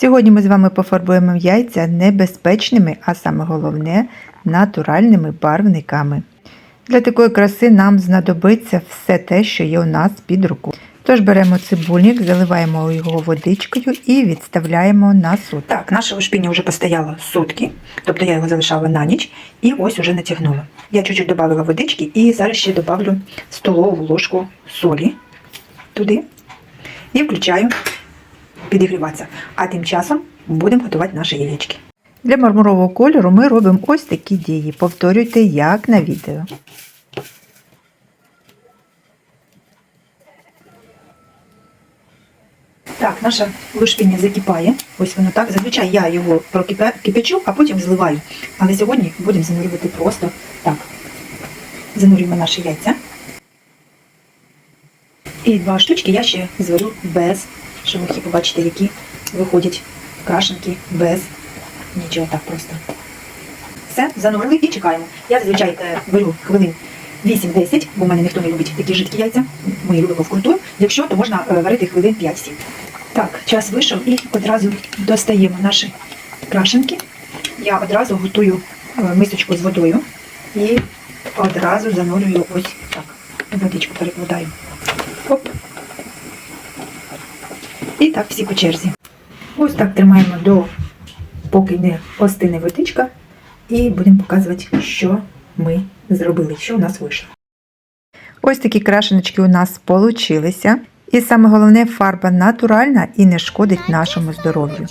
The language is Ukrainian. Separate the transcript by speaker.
Speaker 1: Сьогодні ми з вами пофарбуємо яйця небезпечними, а саме головне натуральними барвниками. Для такої краси нам знадобиться все те, що є у нас під руку. Тож беремо цибульник, заливаємо його водичкою і відставляємо на суд.
Speaker 2: Так, наше лушпіння вже постояло сутки, тобто я його залишала на ніч і ось уже натягнула. Я чуть-чуть додала водички і зараз ще добавлю столову ложку солі туди і включаю підігріватися. А тим часом будемо готувати наші яєчки.
Speaker 1: Для мармурового кольору ми робимо ось такі дії. Повторюйте, як на відео.
Speaker 2: Так, наше лушпіння закипає. Ось воно так. Зазвичай я його прокипячу, а потім зливаю. Але сьогодні будемо занурювати просто так. Занурюємо наші яйця. І два штучки я ще зварю без, щоб ви побачите, які виходять крашенки без нічого так просто. Все, занурили і чекаємо. Я зазвичай е, варю хвилин 8-10, бо в мене ніхто не любить такі жидкі яйця. Ми любимо вкрутую. Якщо, то можна е, варити хвилин 5-7. Так, час вийшов і одразу достаємо наші крашенки. Я одразу готую е, мисочку з водою і одразу занурюю ось так. Водичку перекладаю. Оп. І так всі по черзі. Ось так тримаємо до поки не остине водичка, і будемо показувати, що ми зробили, що у нас вийшло.
Speaker 1: Ось такі крашеночки у нас получилися. І саме головне, фарба натуральна і не шкодить нашому здоров'ю.